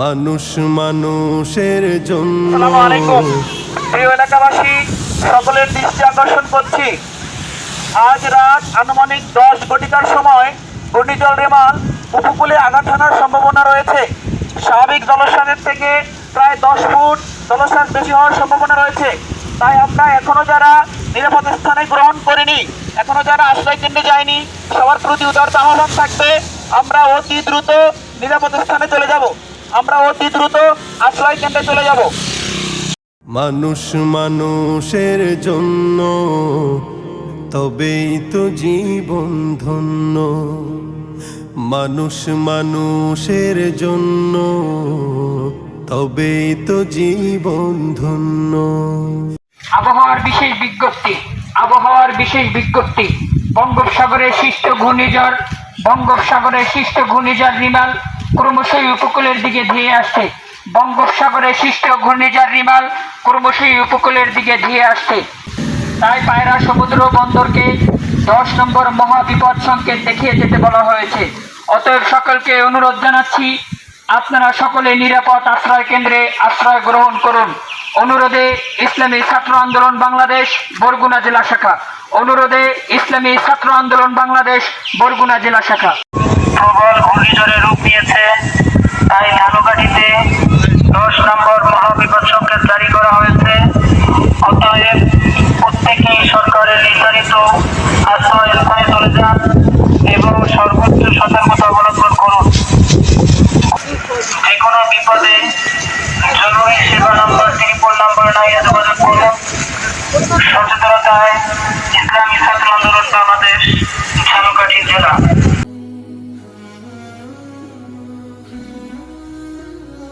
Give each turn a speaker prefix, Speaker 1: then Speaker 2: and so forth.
Speaker 1: মানুষ মানুষের জন্য।
Speaker 2: প্রিয় এলাকাবাসী, সকলের দৃষ্টি আকর্ষণ করছি। আজ রাত আনুমানিক দশ ঘটিকার সময় ঘূর্ণিঝড় রেমাল উপকূলে আঘাত হানার সম্ভাবনা রয়েছে। স্বাভাবিক জলস্থানের থেকে প্রায় দশ ফুট জলস্থান বেশি হওয়ার সম্ভাবনা রয়েছে। তাই আমরা এখনও যারা নিরাপদ স্থানে গ্রহণ করিনি, এখনও যারা আশ্রয় কেন্দ্রে যায়নি, সবার প্রতি উদারতা আহ্বান থাকবে, আমরা অতি দ্রুত নিরাপদ স্থানে চলে যাব। আমরা অতি দ্রুত আশ্রয় কেন্দ্রে চলে যাব।
Speaker 1: মানুষ মানুষের জন্য তবেই তো জীবন ধন্য। মানুষ মানুষের জন্য তবেই তো জীবন ধন্য।
Speaker 3: আবহাওয়ার বিশেষ বিজ্ঞপ্তি আবহাওয়ার বিশেষ বিজ্ঞপ্তি বঙ্গোপসাগরের সৃষ্ট ঘূর্ণিঝড় বঙ্গোপসাগরের সৃষ্ট ঘূর্ণিঝড় রিমাল ক্রমশই উপকূলের দিকে ধেয়ে আসছে। বঙ্গোপসাগরে সৃষ্ট ঘূর্ণিঝড় রিমাল ক্রমশই উপকূলের দিকে ধেয়ে আসছে। তাই পায়রা সমুদ্র বন্দরকে দশ নম্বর মহাবিপদ সংকেত দেখিয়ে যেতে বলা হয়েছে। অতএব সকলকে অনুরোধ জানাচ্ছি, আপনারা সকলে নিরাপদ আশ্রয় কেন্দ্রে আশ্রয় গ্রহণ করুন। অনুরোধে ইসলামী ছাত্র আন্দোলন বাংলাদেশ, বরগুনা জেলা শাখা। অনুরোধে ইসলামী ছাত্র আন্দোলন বাংলাদেশ, বরগুনা জেলা শাখা।
Speaker 2: প্রবল ঘূর্ণিঝড়ে রূপ নিয়েছে। তাই ধানুকাঠিতে দশ নম্বর মহাবিপদ সংকেত জারি করা হয়েছে। অতএব প্রত্যেকেই সরকারের নির্ধারিত আশ্রয় স্থানে চলে যান এবং সর্বোচ্চ সতর্কতা অবলম্বন করুন। যে কোনো বিপদে জরুরি সেবা নম্বর ত্রিপুল নম্বর নাইয়ে যোগাযোগ করুন। সচেতনতায়